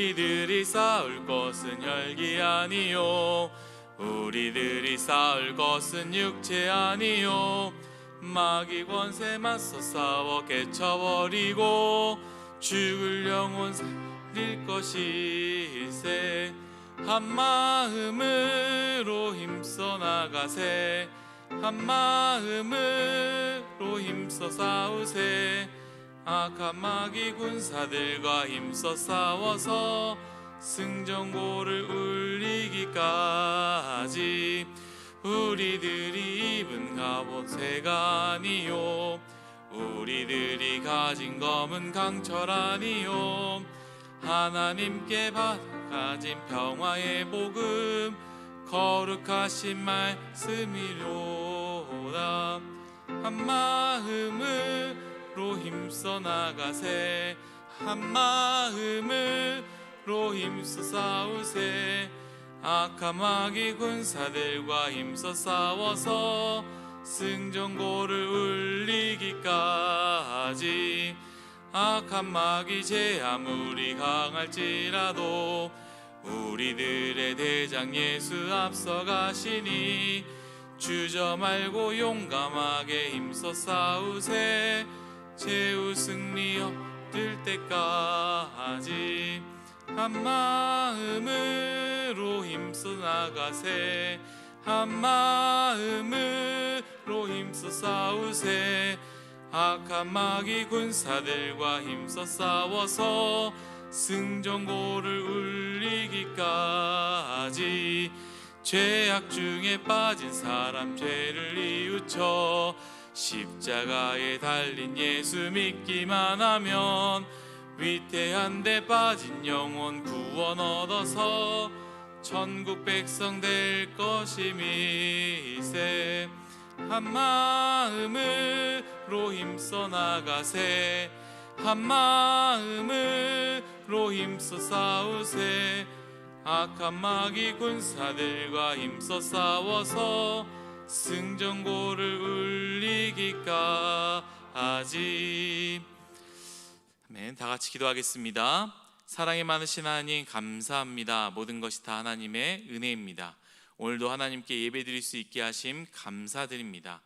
우리들이 싸울 것은 혈기 아니요. 우리들이 싸울 것은 육체 아니요. 마귀 권세 맞서 싸워 깨쳐버리고 죽을 영혼 살릴 것일세. 한 마음으로 힘써 나가세. 한 마음으로 힘써 싸우세 악한 마귀 군사들과 힘써 싸워서 승전고를 울리기까지 우리들이 입은 갑옷새가 아니요. 우리들이 가진 검은 강철 아니요. 하나님께 받아 가진 평화의 복음 거룩하신 말씀이로다. 한 마음으 로 힘써 나가세. 한 마음으로 힘써 싸우세. 악한 마귀 군사들과 힘써 싸워서 승전고를 울리기까지. 악한 마귀 제 아무리 강할지라도 우리들의 대장 예수 앞서 가시니 주저 말고 용감하게 힘써 싸우세 최후 승리 얻을 때까지 한 마음으로 힘써 나가세. 한 마음으로 힘써 싸우세. 악한 마귀 군사들과 힘써 싸워서 승전고를 울리기까지 죄악 중에 빠진 사람 죄를 이웃쳐 십자가에 달린 예수 믿기만 하면 위태한 데 빠진 영혼 구원 얻어서 천국 백성 될 것임이세. 한 마음으로 힘써 나가세. 한 마음으로 힘써 싸우세. 악한 마귀 군사들과 힘써 싸워서 승전고를 울리기까지 아멘. 다 같이 기도하겠습니다. 사랑이 많으신 하나님 감사합니다. 모든 것이 다 하나님의 은혜입니다. 오늘도 하나님께 예배드릴 수 있게 하심 감사드립니다.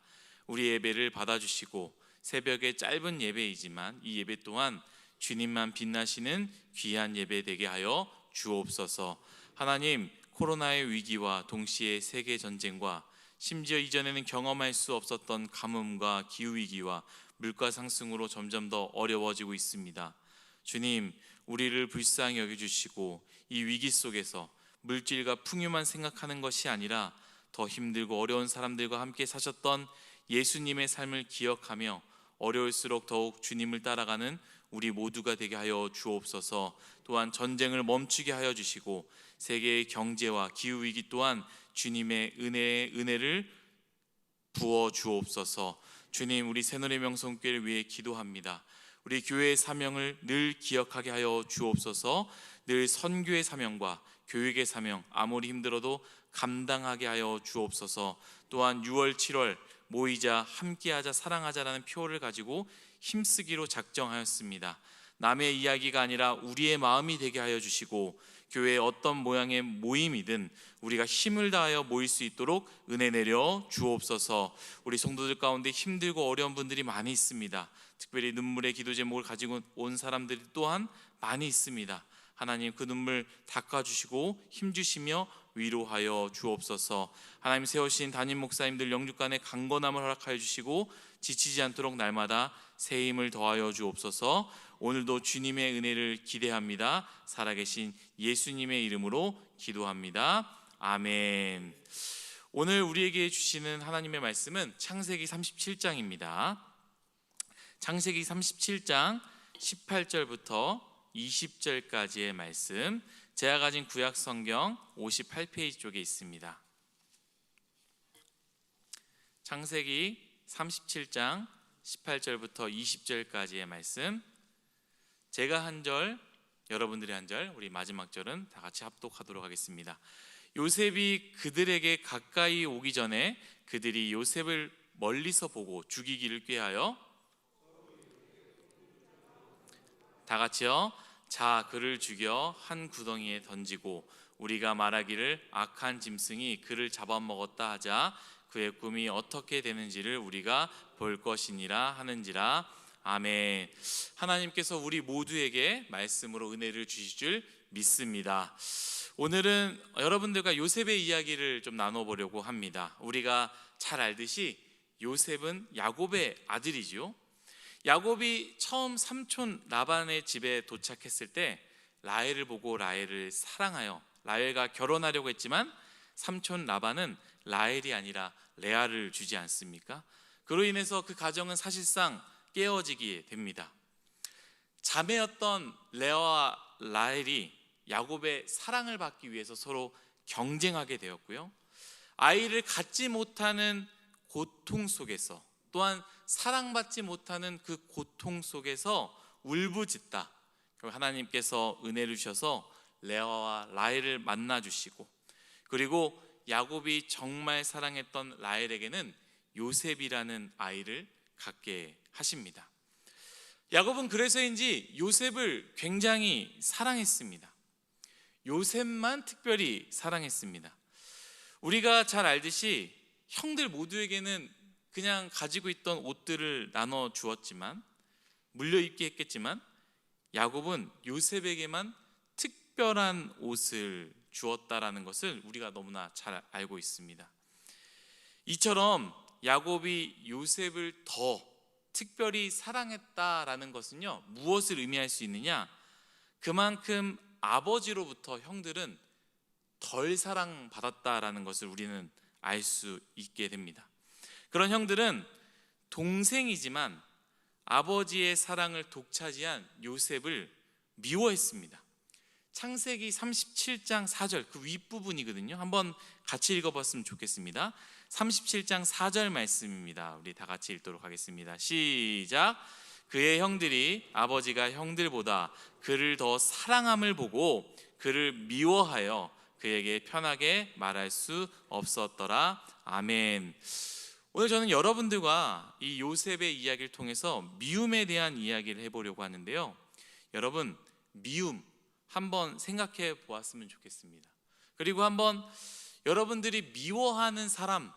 우리 예배를 받아주시고 새벽에 짧은 예배이지만 이 예배 또한 주님만 빛나시는 귀한 예배 되게 하여 주옵소서. 하나님 코로나의 위기와 동시에 세계 전쟁과 심지어 이전에는 경험할 수 없었던 가뭄과 기후 위기와 물가 상승으로 점점 더 어려워지고 있습니다. 주님, 우리를 불쌍히 여겨 주시고 이 위기 속에서 물질과 풍요만 생각하는 것이 아니라 더 힘들고 어려운 사람들과 함께 사셨던 예수님의 삶을 기억하며 어려울수록 더욱 주님을 따라가는 우리 모두가 되게 하여 주옵소서. 또한 전쟁을 멈추게 하여 주시고 세계의 경제와 기후 위기 또한 주님의 은혜의 은혜를 부어 주옵소서. 주님, 우리 새노래 명성교회를 위해 기도합니다. 우리 교회의 사명을 늘 기억하게 하여 주옵소서. 늘 선교의 사명과 교육의 사명 아무리 힘들어도 감당하게 하여 주옵소서. 또한 6월 7월 모이자 함께하자 사랑하자라는 표를 가지고 힘쓰기로 작정하였습니다. 남의 이야기가 아니라 우리의 마음이 되게 하여 주시고 교회의 어떤 모양의 모임이든 우리가 힘을 다하여 모일 수 있도록 은혜 내려 주옵소서. 우리 성도들 가운데 힘들고 어려운 분들이 많이 있습니다. 특별히 눈물의 기도 제목을 가지고 온 사람들이 또한 많이 있습니다. 하나님 그 눈물 닦아 주시고 힘 주시며 위로하여 주옵소서. 하나님 세우신 담임 목사님들 영육간의 강건함을 허락하여 주시고 지치지 않도록 날마다 새 힘을 더하여 주옵소서. 오늘도 주님의 은혜를 기대합니다. 살아계신 예수님의 이름으로 기도합니다. 아멘. 오늘 우리에게 주시는 하나님의 말씀은 창세기 37장입니다. 창세기 37장 18절부터 20절까지의 말씀 제가 가진 구약 성경 58페이지 쪽에 있습니다. 창세기 37장 18절부터 20절까지의 말씀 제가 한 절, 여러분들이 한 절, 우리 마지막 절은 다 같이 합독하도록 하겠습니다. 요셉이 그들에게 가까이 오기 전에 그들이 요셉을 멀리서 보고 죽이기를 꾀하여 다 같이요. 자 그를 죽여 한 구덩이에 던지고 우리가 말하기를 악한 짐승이 그를 잡아먹었다 하자 그의 꿈이 어떻게 되는지를 우리가 볼 것이니라 하는지라 아멘. 하나님께서 우리 모두에게 말씀으로 은혜를 주실 줄 믿습니다. 오늘은 여러분들과 요셉의 이야기를 좀 나눠보려고 합니다. 우리가 잘 알듯이 요셉은 야곱의 아들이지요. 야곱이 처음 삼촌 라반의 집에 도착했을 때 라헬을 보고 라헬을 사랑하여 라헬과 결혼하려고 했지만 삼촌 라반은 라헬이 아니라 레아를 주지 않습니까? 그로 인해서 그 가정은 사실상 깨어지게 됩니다. 자매였던 레아와 라헬이 야곱의 사랑을 받기 위해서 서로 경쟁하게 되었고요. 아이를 갖지 못하는 고통 속에서 또한 사랑받지 못하는 그 고통 속에서 울부짖다. 하나님께서 은혜를 주셔서 레아와 라헬을 만나 주시고 그리고 야곱이 정말 사랑했던 라헬에게는 요셉이라는 아이를 갖게 하십니다. 야곱은 그래서인지 요셉을 굉장히 사랑했습니다. 요셉만 특별히 사랑했습니다. 우리가 잘 알듯이 형들 모두에게는 그냥 가지고 있던 옷들을 나눠 주었지만 물려 입게 했겠지만 야곱은 요셉에게만 특별한 옷을 주었다라는 것을 우리가 너무나 잘 알고 있습니다. 이처럼 야곱이 요셉을 더 특별히 사랑했다라는 것은요 무엇을 의미할 수 있느냐? 그만큼 아버지로부터 형들은 덜 사랑받았다라는 것을 우리는 알 수 있게 됩니다. 그런 형들은 동생이지만 아버지의 사랑을 독차지한 요셉을 미워했습니다. 창세기 37장 4절 그 윗부분이거든요. 한번 같이 읽어봤으면 좋겠습니다. 37장 4절 말씀입니다. 우리 다 같이 읽도록 하겠습니다. 시작. 그의 형들이 아버지가 형들보다 그를 더 사랑함을 보고 그를 미워하여 그에게 편하게 말할 수 없었더라. 아멘. 오늘 저는 여러분들과 이 요셉의 이야기를 통해서 미움에 대한 이야기를 해보려고 하는데요. 여러분, 미움 한번 생각해 보았으면 좋겠습니다. 그리고 한번 여러분들이 미워하는 사람을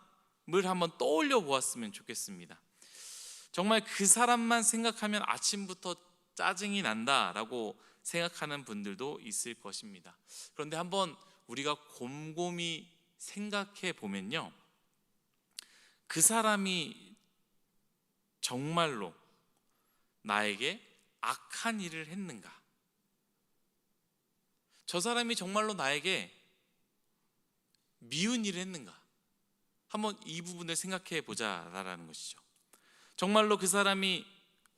한번 떠올려 보았으면 좋겠습니다. 정말 그 사람만 생각하면 아침부터 짜증이 난다라고 생각하는 분들도 있을 것입니다. 그런데 한번 우리가 곰곰이 생각해 보면요. 그 사람이 정말로 나에게 악한 일을 했는가? 저 사람이 정말로 나에게 미운 일을 했는가? 한번 이 부분을 생각해 보자라는 것이죠. 정말로 그 사람이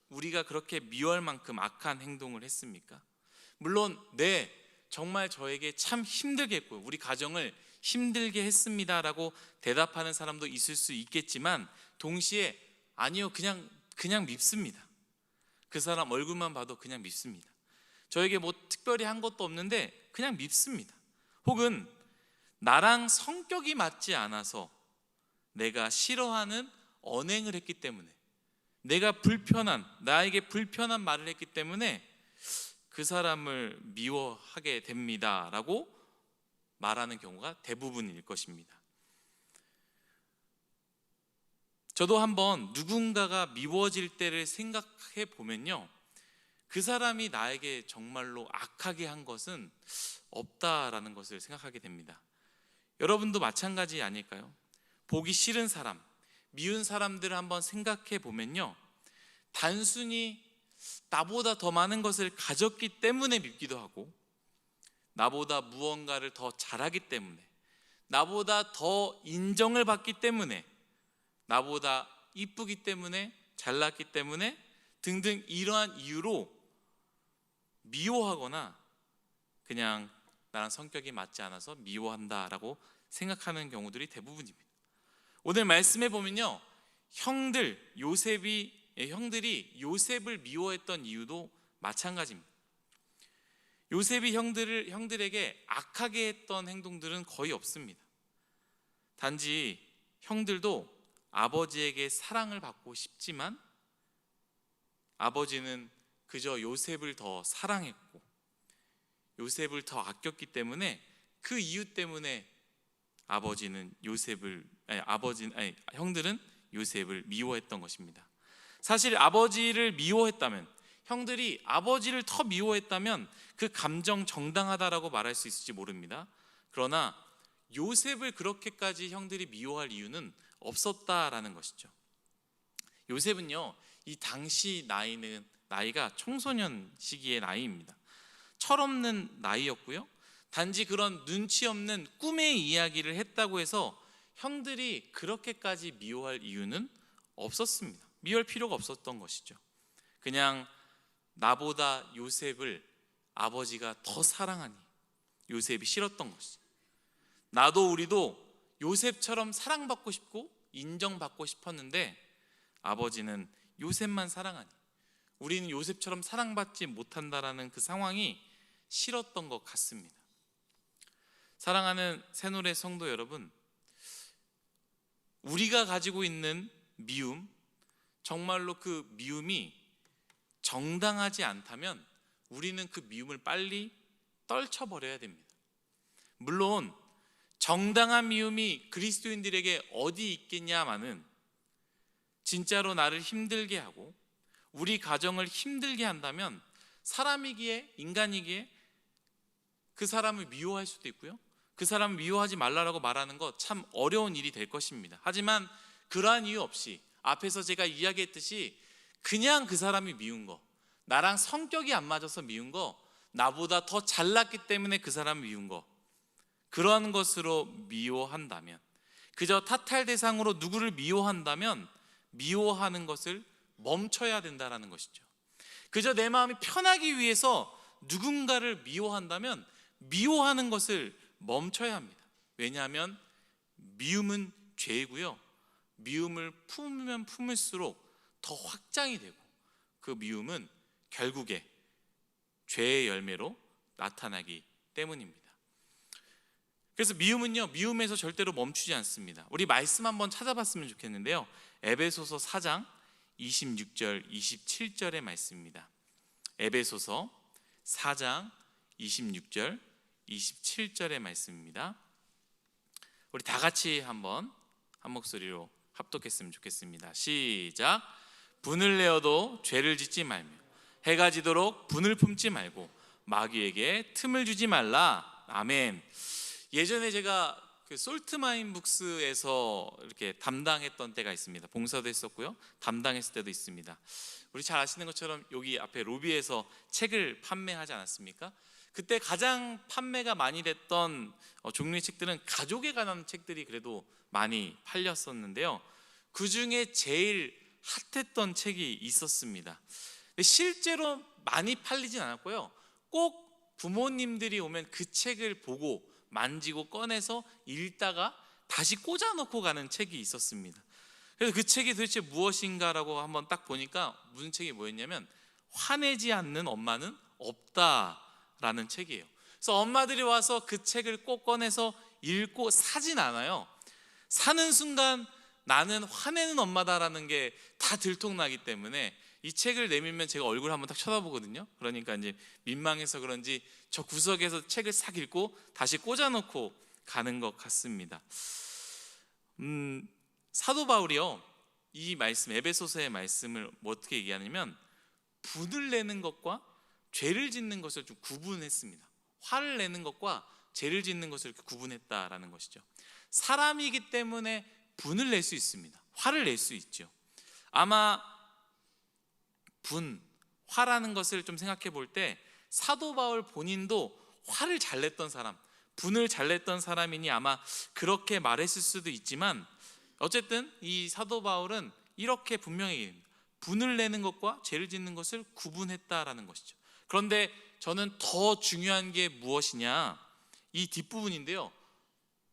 우리가 그렇게 미워할 만큼 악한 행동을 했습니까? 물론 네 정말 저에게 참 힘들게 했고요. 우리 가정을 힘들게 했습니다라고 대답하는 사람도 있을 수 있겠지만 동시에 아니요 그냥 그냥 밉습니다. 그 사람 얼굴만 봐도 그냥 밉습니다. 저에게 뭐 특별히 한 것도 없는데 그냥 밉습니다. 혹은 나랑 성격이 맞지 않아서 내가 싫어하는 언행을 했기 때문에 내가 불편한 나에게 불편한 말을 했기 때문에 그 사람을 미워하게 됩니다라고 말하는 경우가 대부분일 것입니다. 저도 한번 누군가가 미워질 때를 생각해 보면요. 그 사람이 나에게 정말로 악하게 한 것은 없다라는 것을 생각하게 됩니다. 여러분도 마찬가지 아닐까요? 보기 싫은 사람, 미운 사람들을 한번 생각해 보면요. 단순히 나보다 더 많은 것을 가졌기 때문에 밉기도 하고, 나보다 무언가를 더 잘하기 때문에, 나보다 더 인정을 받기 때문에, 나보다 이쁘기 때문에, 잘났기 때문에 등등 이러한 이유로 미워하거나 그냥 나랑 성격이 맞지 않아서 미워한다라고 생각하는 경우들이 대부분입니다. 오늘 말씀해 보면요. 형들 요셉이 예, 형들이 요셉을 미워했던 이유도 마찬가지입니다. 요셉이 형들을 형들에게 악하게 했던 행동들은 거의 없습니다. 단지 형들도 아버지에게 사랑을 받고 싶지만 아버지는 그저 요셉을 더 사랑했고 요셉을 더 아꼈기 때문에 그 이유 때문에 아버지는 요셉을 아니, 아버지 아니 형들은 요셉을 미워했던 것입니다. 사실 아버지를 미워했다면 형들이 아버지를 더 미워했다면 그 감정 정당하다라고 말할 수 있을지 모릅니다. 그러나 요셉을 그렇게까지 형들이 미워할 이유는 없었다라는 것이죠. 요셉은요, 이 당시 나이는 나이가 청소년 시기의 나이입니다. 철없는 나이였고요. 단지 그런 눈치 없는 꿈의 이야기를 했다고 해서 형들이 그렇게까지 미워할 이유는 없었습니다. 미워할 필요가 없었던 것이죠. 그냥 나보다 요셉을 아버지가 더 사랑하니 요셉이 싫었던 것이죠. 나도 우리도 요셉처럼 사랑받고 싶고 인정받고 싶었는데 아버지는 요셉만 사랑하니 우리는 요셉처럼 사랑받지 못한다라는 그 상황이 싫었던 것 같습니다. 사랑하는 새노래 성도 여러분, 우리가 가지고 있는 미움, 정말로 그 미움이 정당하지 않다면 우리는 그 미움을 빨리 떨쳐버려야 됩니다. 물론 정당한 미움이 그리스도인들에게 어디 있겠냐마는 진짜로 나를 힘들게 하고 우리 가정을 힘들게 한다면 사람이기에 인간이기에 그 사람을 미워할 수도 있고요. 그 사람을 미워하지 말라라고 말하는 것 참 어려운 일이 될 것입니다. 하지만 그러한 이유 없이 앞에서 제가 이야기했듯이 그냥 그 사람이 미운 거, 나랑 성격이 안 맞아서 미운 거, 나보다 더 잘났기 때문에 그 사람을 미운 거, 그런 것으로 미워한다면, 그저 타탈 대상으로 누구를 미워한다면 미워하는 것을 멈춰야 된다라는 것이죠. 그저 내 마음이 편하기 위해서 누군가를 미워한다면 미워하는 것을 멈춰야 합니다. 왜냐하면 미움은 죄이고요. 미움을 품으면 품을수록 더 확장이 되고 그 미움은 결국에 죄의 열매로 나타나기 때문입니다. 그래서 미움은요, 미움에서 절대로 멈추지 않습니다. 우리 말씀 한번 찾아봤으면 좋겠는데요. 에베소서 4장 26절, 27절의 말씀입니다. 에베소서 4장 26절, 27절의 말씀입니다. 우리 다 같이 한번 한 목소리로 합독했으면 좋겠습니다. 시작. 분을 내어도 죄를 짓지 말며 해가 지도록 분을 품지 말고 마귀에게 틈을 주지 말라. 아멘. 예전에 제가 그 솔트마인 북스에서 이렇게 담당했던 때가 있습니다. 봉사도 했었고요. 담당했을 때도 있습니다. 우리 잘 아시는 것처럼 여기 앞에 로비에서 책을 판매하지 않았습니까? 그때 가장 판매가 많이 됐던 어, 종류의 책들은 가족에 관한 책들이 그래도 많이 팔렸었는데요. 그 중에 제일 핫했던 책이 있었습니다. 실제로 많이 팔리진 않았고요. 꼭 부모님들이 오면 그 책을 보고 만지고 꺼내서 읽다가 다시 꽂아놓고 가는 책이 있었습니다. 그래서 그 책이 도대체 무엇인가라고 한번 딱 보니까 무슨 책이 뭐였냐면 화내지 않는 엄마는 없다라는 책이에요. 그래서 엄마들이 와서 그 책을 꼭 꺼내서 읽고 사진 않아요. 사는 순간 나는 화내는 엄마다라는 게 다 들통나기 때문에 이 책을 내밀면 제가 얼굴 한번 딱 쳐다보거든요. 그러니까 이제 민망해서 그런지 저 구석에서 책을 싹 읽고 다시 꽂아놓고 가는 것 같습니다. 음, 사도 바울이요 이 말씀 에베소서의 말씀을 뭐 어떻게 얘기하냐면 분을 내는 것과 죄를 짓는 것을 좀 구분했습니다. 화를 내는 것과 죄를 짓는 것을 이렇게 구분했다라는 것이죠. 사람이기 때문에 분을 낼 수 있습니다. 화를 낼 수 있죠. 아마 분, 화라는 것을 좀 생각해 볼 때 사도 바울 본인도 화를 잘 냈던 사람, 분을 잘 냈던 사람이니 아마 그렇게 말했을 수도 있지만 어쨌든 이 사도 바울은 이렇게 분명히. 분을 내는 것과 죄를 짓는 것을 구분했다라는 것이죠. 그런데 저는 더 중요한 게 무엇이냐? 이 뒷부분인데요.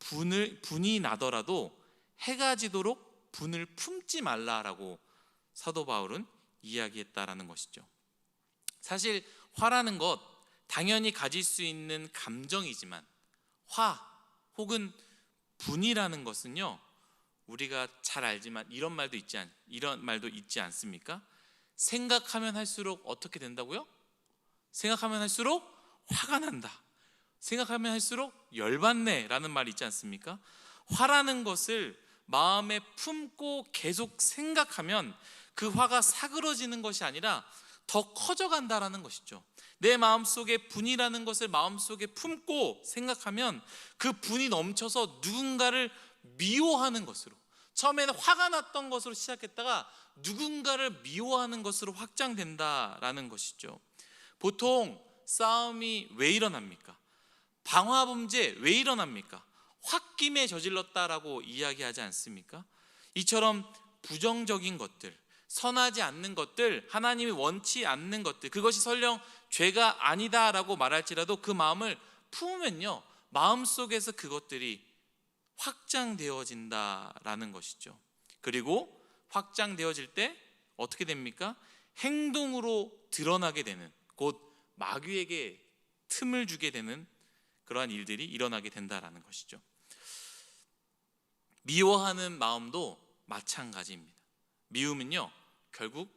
분을 분이 나더라도 해가 지도록 분을 품지 말라라고 사도 바울은 이야기했다라는 것이죠. 사실 화라는 것 당연히 가질 수 있는 감정이지만 화 혹은 분이라는 것은요. 우리가 잘 알지만 이런 말도 있지 않 이런 말도 있지 않습니까? 생각하면 할수록 어떻게 된다고요? 생각하면 할수록 화가 난다. 생각하면 할수록 열받네라는 말이 있지 않습니까? 화라는 것을 마음에 품고 계속 생각하면 그 화가 사그러지는 것이 아니라 더 커져 간다라는 것이죠. 내 마음속에 분이라는 것을 마음속에 품고 생각하면 그 분이 넘쳐서 누군가를 미워하는 것으로 처음에는 화가 났던 것으로 시작했다가 누군가를 미워하는 것으로 확장된다라는 것이죠. 보통 싸움이 왜 일어납니까? 방화 범죄 왜 일어납니까? 홧김에 저질렀다라고 이야기하지 않습니까? 이처럼 부정적인 것들, 선하지 않는 것들, 하나님이 원치 않는 것들, 그것이 설령 죄가 아니다라고 말할지라도 그 마음을 품으면요, 마음 속에서 그것들이 확장되어진다라는 것이죠. 그리고 확장되어질 때 어떻게 됩니까? 행동으로 드러나게 되는 곧 마귀에게 틈을 주게 되는 그러한 일들이 일어나게 된다라는 것이죠. 미워하는 마음도 마찬가지입니다. 미움은요, 결국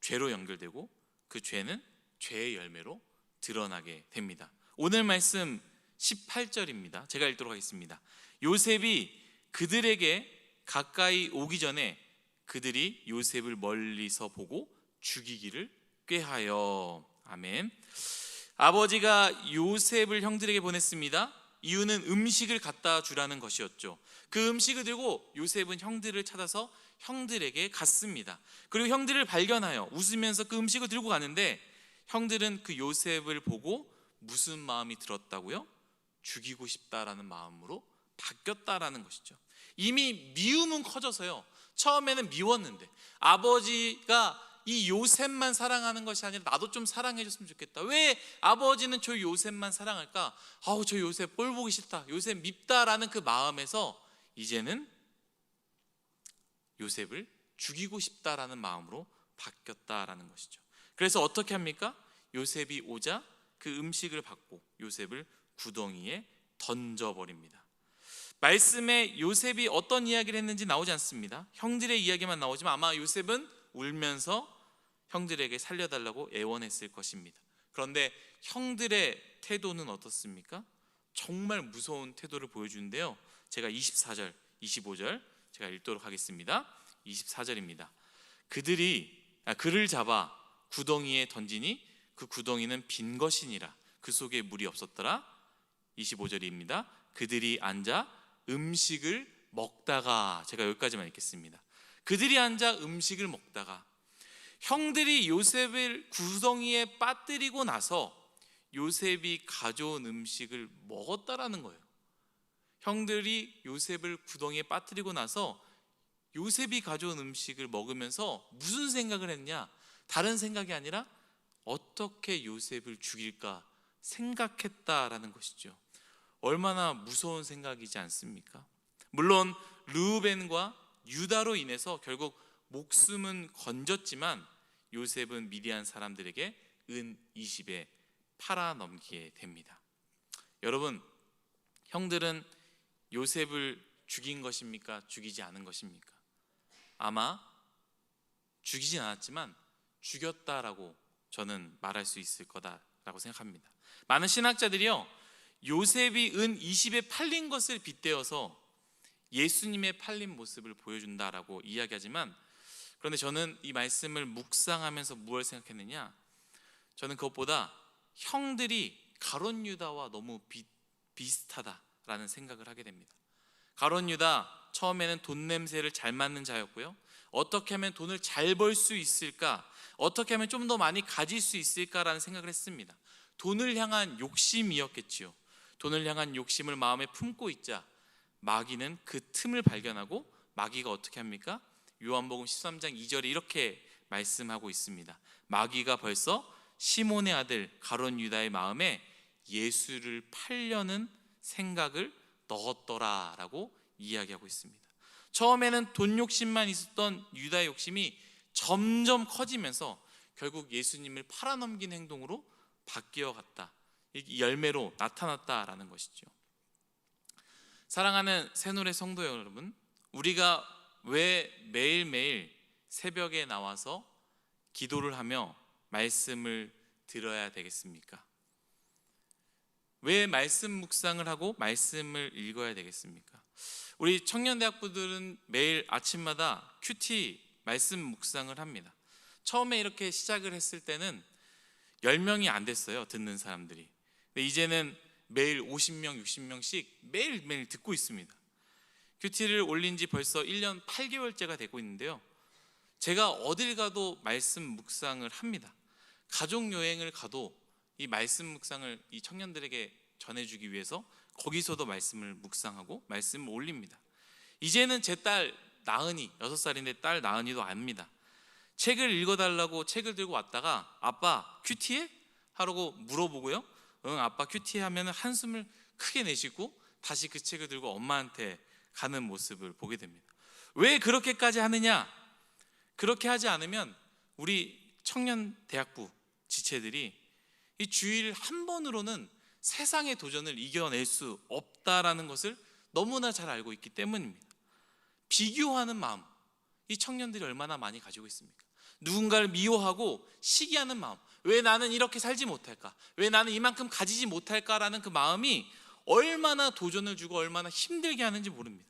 죄로 연결되고 그 죄는 죄의 열매로 드러나게 됩니다. 오늘 말씀 18절입니다. 제가 읽도록 하겠습니다. 요셉이 그들에게 가까이 오기 전에 그들이 요셉을 멀리서 보고 죽이기를 꾀하여 아멘. 아버지가 요셉을 형들에게 보냈습니다. 이유는 음식을 갖다 주라는 것이었죠. 그 음식을 들고 요셉은 형들을 찾아서 형들에게 갔습니다. 그리고 형들을 발견하여 웃으면서 그 음식을 들고 가는데 형들은 그 요셉을 보고 무슨 마음이 들었다고요? 죽이고 싶다라는 마음으로 바뀌었다라는 것이죠. 이미 미움은 커져서요. 처음에는 미웠는데 아버지가 이 요셉만 사랑하는 것이 아니라 나도 좀 사랑해 줬으면 좋겠다. 왜 아버지는 저 요셉만 사랑할까? 아우 저 요셉 꼴 보기 싫다. 요셉 밉다라는 그 마음에서 이제는 요셉을 죽이고 싶다라는 마음으로 바뀌었다라는 것이죠. 그래서 어떻게 합니까? 요셉이 오자 그 음식을 받고 요셉을 구덩이에 던져 버립니다. 말씀에 요셉이 어떤 이야기를 했는지 나오지 않습니다. 형들의 이야기만 나오지만 아마 요셉은 울면서 형들에게 살려달라고 애원했을 것입니다. 그런데 형들의 태도는 어떻습니까? 정말 무서운 태도를 보여주는데요. 제가 24절, 25절 제가 읽도록 하겠습니다. 24절입니다. 그들이 아, 그를 잡아 구덩이에 던지니 그 구덩이는 빈 것이니라 그 속에 물이 없었더라. 25절입니다. 그들이 앉아 음식을 먹다가 제가 여기까지만 읽겠습니다. 그들이 앉아 음식을 먹다가 형들이 요셉을 구덩이에 빠뜨리고 나서 요셉이 가져온 음식을 먹었다라는 거예요. 형들이 요셉을 구덩이에 빠뜨리고 나서 요셉이 가져온 음식을 먹으면서 무슨 생각을 했냐? 다른 생각이 아니라 어떻게 요셉을 죽일까 생각했다라는 것이죠. 얼마나 무서운 생각이지 않습니까? 물론 르우벤과 유다로 인해서 결국 목숨은 건졌지만 요셉은 미디안 사람들에게 은 20에 팔아 넘기게 됩니다. 여러분, 형들은 요셉을 죽인 것입니까? 죽이지 않은 것입니까? 아마 죽이진 않았지만 죽였다라고 저는 말할 수 있을 거다라고 생각합니다. 많은 신학자들이요. 요셉이 은 20에 팔린 것을 빗대어서 예수님의 팔린 모습을 보여준다라고 이야기하지만 그런데 저는 이 말씀을 묵상하면서 무엇을 생각했느냐? 저는 그것보다 형들이 가론 유다와 너무 비, 비슷하다 라는 생각을 하게 됩니다. 가론 유다 처음에는 돈 냄새를 잘 맡는 자였고요. 어떻게 하면 돈을 잘 벌 수 있을까? 어떻게 하면 좀 더 많이 가질 수 있을까라는 생각을 했습니다. 돈을 향한 욕심이었겠지요. 돈을 향한 욕심을 마음에 품고 있자 마귀는 그 틈을 발견하고 마귀가 어떻게 합니까? 요한복음 13장 2절에 이렇게 말씀하고 있습니다. 마귀가 벌써 시몬의 아들 가론 유다의 마음에 예수를 팔려는 생각을 넣었더라라고 이야기하고 있습니다. 처음에는 돈 욕심만 있었던 유다의 욕심이 점점 커지면서 결국 예수님을 팔아넘긴 행동으로 바뀌어 갔다. 이 열매로 나타났다라는 것이죠. 사랑하는 새노래 성도 여러분, 우리가 왜 매일매일 새벽에 나와서 기도를 하며 말씀을 들어야 되겠습니까? 왜 말씀 묵상을 하고 말씀을 읽어야 되겠습니까? 우리 청년대학부들은 매일 아침마다 큐티 말씀 묵상을 합니다. 처음에 이렇게 시작을 했을 때는 10명이 안 됐어요. 듣는 사람들이. 근데 이제는 매일 50명, 60명씩 매일매일 듣고 있습니다. 큐티를 올린 지 벌써 1년 8개월째가 되고 있는데요. 제가 어딜 가도 말씀 묵상을 합니다. 가족 여행을 가도 이 말씀 묵상을 이 청년들에게 전해주기 위해서 거기서도 말씀을 묵상하고 말씀을 올립니다. 이제는 제 딸 나은이 여섯 살인데 딸 나은이도 압니다. 책을 읽어달라고 책을 들고 왔다가 아빠 큐티해? 하라고 물어보고요. 응 아빠 큐티해 하면 한숨을 크게 내쉬고 다시 그 책을 들고 엄마한테 가는 모습을 보게 됩니다. 왜 그렇게까지 하느냐? 그렇게 하지 않으면 우리 청년 대학부 지체들이 이 주일 한 번으로는 세상의 도전을 이겨낼 수 없다라는 것을 너무나 잘 알고 있기 때문입니다. 비교하는 마음, 이 청년들이 얼마나 많이 가지고 있습니까? 누군가를 미워하고 시기하는 마음, 왜 나는 이렇게 살지 못할까? 왜 나는 이만큼 가지지 못할까라는 그 마음이 얼마나 도전을 주고 얼마나 힘들게 하는지 모릅니다.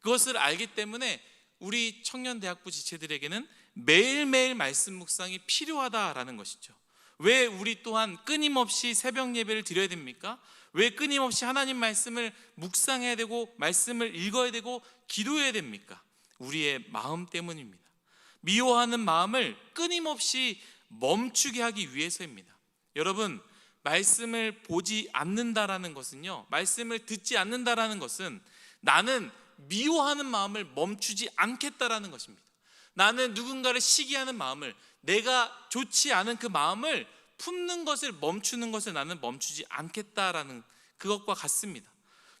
그것을 알기 때문에 우리 청년 대학부 지체들에게는 매일매일 말씀 묵상이 필요하다라는 것이죠. 왜 우리 또한 끊임없이 새벽 예배를 드려야 됩니까? 왜 끊임없이 하나님 말씀을 묵상해야 되고 말씀을 읽어야 되고 기도해야 됩니까? 우리의 마음 때문입니다. 미워하는 마음을 끊임없이 멈추게 하기 위해서입니다. 여러분, 말씀을 보지 않는다라는 것은요. 말씀을 듣지 않는다라는 것은 나는 미워하는 마음을 멈추지 않겠다라는 것입니다. 나는 누군가를 시기하는 마음을 내가 좋지 않은 그 마음을 품는 것을 멈추는 것을 나는 멈추지 않겠다라는 그것과 같습니다.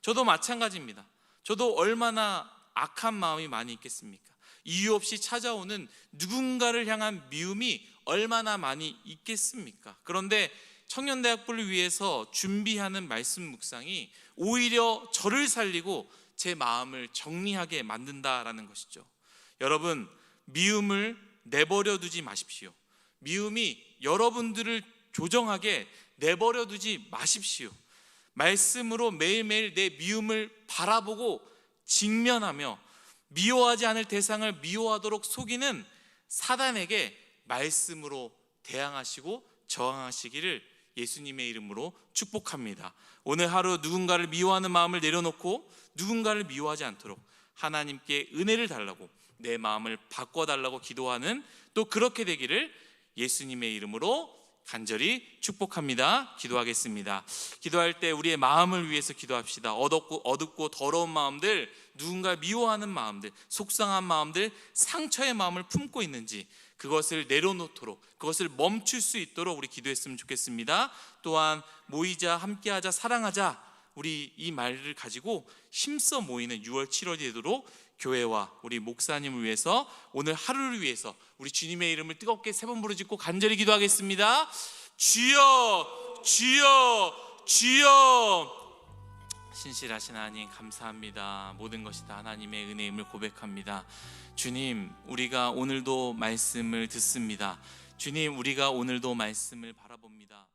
저도 마찬가지입니다. 저도 얼마나 악한 마음이 많이 있겠습니까? 이유 없이 찾아오는 누군가를 향한 미움이 얼마나 많이 있겠습니까? 그런데 청년대학부를 위해서 준비하는 말씀 묵상이 오히려 저를 살리고 제 마음을 정리하게 만든다라는 것이죠. 여러분, 미움을 내버려 두지 마십시오. 미움이 여러분들을 조정하게 내버려 두지 마십시오. 말씀으로 매일매일 내 미움을 바라보고 직면하며 미워하지 않을 대상을 미워하도록 속이는 사단에게 말씀으로 대항하시고 저항하시기를 예수님의 이름으로 축복합니다. 오늘 하루 누군가를 미워하는 마음을 내려놓고 누군가를 미워하지 않도록 하나님께 은혜를 달라고 내 마음을 바꿔달라고 기도하는 또 그렇게 되기를 예수님의 이름으로 간절히 축복합니다. 기도하겠습니다. 기도할 때 우리의 마음을 위해서 기도합시다. 어둡고 어둡고 더러운 마음들, 누군가 미워하는 마음들, 속상한 마음들, 상처의 마음을 품고 있는지 그것을 내려놓도록 그것을 멈출 수 있도록 우리 기도했으면 좋겠습니다. 또한 모이자 함께하자 사랑하자 우리 이 말을 가지고 힘써 모이는 6월 7월이 되도록 교회와 우리 목사님을 위해서 오늘 하루를 위해서 우리 주님의 이름을 뜨겁게 세 번 부르짖고 간절히 기도하겠습니다. 주여, 주여, 주여. 신실하신 하나님 감사합니다. 모든 것이 다 하나님의 은혜임을 고백합니다. 주님, 우리가 오늘도 말씀을 듣습니다. 주님, 우리가 오늘도 말씀을 바라봅니다.